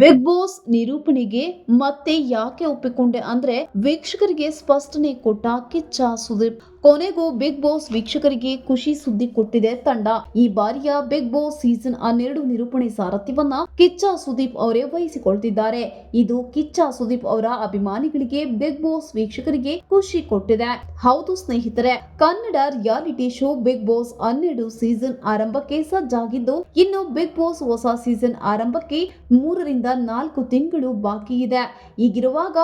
Big boss ನಿರೂಪಣೆಗೆ ಮತ್ತೆ ಯಾಕೆ ಒಪ್ಪಿಕೊಂಡೆ ಅಂದ್ರೆ ವೀಕ್ಷಕರಿಗೆ ಸ್ಪಷ್ಟನೆ ಕೊಟ್ಟ ಕಿಚ್ಚ ಸುದೀಪ್. ಕೊನೆಗೂ ಬಿಗ್ ಬಾಸ್ ವೀಕ್ಷಕರಿಗೆ ಖುಷಿ ಸುದ್ದಿ ಕೊಟ್ಟಿದೆ ತಂಡ. ಈ ಬಾರಿಯ ಬಿಗ್ ಬಾಸ್ ಸೀಸನ್ ಹನ್ನೆರಡು ನಿರೂಪಣೆ ಸಾರಥ್ಯವನ್ನ ಕಿಚ್ಚ ಸುದೀಪ್ ಅವರೇ ವಹಿಸಿಕೊಳ್ತಿದ್ದಾರೆ. ಇದು ಕಿಚ್ಚ ಸುದೀಪ್ ಅವರ ಅಭಿಮಾನಿಗಳಿಗೆ ಬಿಗ್ ಬಾಸ್ ವೀಕ್ಷಕರಿಗೆ ಖುಷಿ ಕೊಟ್ಟಿದೆ. ಹೌದು ಸ್ನೇಹಿತರೆ, Kannada reality show Bigg Boss ಹನ್ನೆರಡು ಸೀಸನ್ ಆರಂಭಕ್ಕೆ ಸಜ್ಜಾಗಿದ್ದು, ಇನ್ನು ಬಿಗ್ ಬಾಸ್ ಹೊಸ ಸೀಸನ್ ಆರಂಭಕ್ಕೆ ಮೂರರಿಂದ ನಾಲ್ಕು ತಿಂಗಳು ಬಾಕಿ ಇದೆ. ಈಗಿರುವಾಗ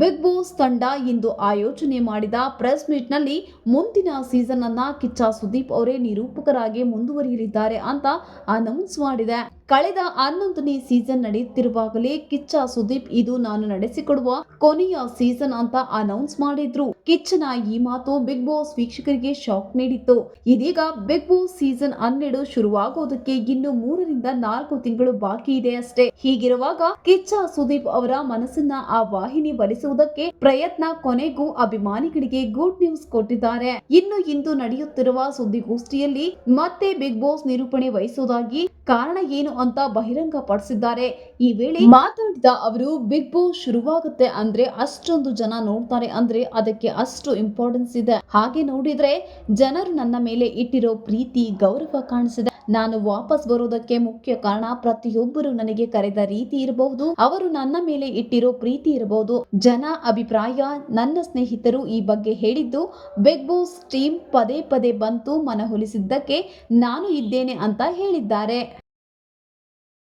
ಬಿಗ್ ಬಾಸ್ ತಂಡ ಇಂದು ಆಯೋಜನೆ ಮಾಡಿದ ಪ್ರೆಸ್ ಮೀಟ್ನಲ್ಲಿ ಮುಂದಿನ ಸೀಸನ್ ಅನ್ನ ಕಿಚ್ಚ ಸುದೀಪ್ ಅವರೇ ನಿರೂಪಕರಾಗಿ ಮುಂದುವರಿಯಲಿದ್ದಾರೆ ಅಂತ ಅನೌನ್ಸ್ ಮಾಡಿದೆ. ಕಳೆದ ಹನ್ನೊಂದನೇ ಸೀಸನ್ ನಡೆಯುತ್ತಿರುವಾಗಲೇ ಕಿಚ್ಚ ಸುದೀಪ್ ಇದು ನಾನು ನಡೆಸಿಕೊಡುವ ಕೊನೆಯ ಸೀಸನ್ ಅಂತ ಅನೌನ್ಸ್ ಮಾಡಿದ್ರು. ಕಿಚ್ಚನ ಈ ಮಾತು ಬಿಗ್ ಬಾಸ್ ವೀಕ್ಷಕರಿಗೆ ಶಾಕ್ ನೀಡಿತ್ತು. ಇದೀಗ ಬಿಗ್ ಬಾಸ್ ಸೀಸನ್ ಹನ್ನೆರಡು ಶುರುವಾಗೋದಕ್ಕೆ ಇನ್ನು ಮೂರರಿಂದ ನಾಲ್ಕು ತಿಂಗಳು ಬಾಕಿ ಇದೆ ಅಷ್ಟೇ. ಹೀಗಿರುವಾಗ ಕಿಚ್ಚ ಸುದೀಪ್ ಅವರ ಮನಸ್ಸನ್ನ ಆ ವಾಹಿನಿ ಬಲಿಸುವುದಕ್ಕೆ ಪ್ರಯತ್ನ ಕೊನೆಗೂ ಅಭಿಮಾನಿಗಳಿಗೆ ಗುಡ್ ನ್ಯೂಸ್ ಕೊಟ್ಟಿದ್ದಾರೆ. ಇನ್ನು ಇಂದು ನಡೆಯುತ್ತಿರುವ ಸುದ್ದಿಗೋಷ್ಠಿಯಲ್ಲಿ ಮತ್ತೆ ಬಿಗ್ ಬಾಸ್ ನಿರೂಪಣೆ ವಹಿಸುವುದಾಗಿ ಕಾರಣ ಏನು ಅಂತ ಬಹಿರಂಗ ಪಡಿಸಿದ್ದಾರೆ ಈ ವೇಳೆ ಮಾತಾಡಿದ ಅವರು ಬಿಗ್ ಬಾಸ್ ಶುರುವಾಗುತ್ತೆ ಅಂದ್ರೆ ಅಷ್ಟೊಂದು ಜನ ನೋಡ್ತಾರೆ ಅಂದ್ರೆ ಅದಕ್ಕೆ ಅಷ್ಟು ಇಂಪಾರ್ಟೆನ್ಸ್ ಇದೆ. ಹಾಗೆ ನೋಡಿದ್ರೆ ಜನರು ನನ್ನ ಮೇಲೆ ಇಟ್ಟಿರೋ ಪ್ರೀತಿ, ಗೌರವ ಕಾಣಿಸಿದೆ. ನಾನು ವಾಪಸ್ ಬರೋದಕ್ಕೆ ಮುಖ್ಯ ಕಾರಣ ಪ್ರತಿಯೊಬ್ಬರು ನನಗೆ ಕರೆದ ರೀತಿ ಇರಬಹುದು, ಅವರು ನನ್ನ ಮೇಲೆ ಇಟ್ಟಿರೋ ಪ್ರೀತಿ ಇರಬಹುದು. ಜನ ಅಭಿಪ್ರಾಯ, ನನ್ನ ಸ್ನೇಹಿತರು ಈ ಬಗ್ಗೆ ಹೇಳಿದ್ದು ಬಿಗ್ ಬಾಸ್ ಟೀಮ್ ಪದೇ ಪದೇ ಬಂತು ಮನಹೊಲಿಸಿದ್ದಕ್ಕೆ ನಾನು ಇದ್ದೇನೆ ಅಂತ ಹೇಳಿದ್ದಾರೆ.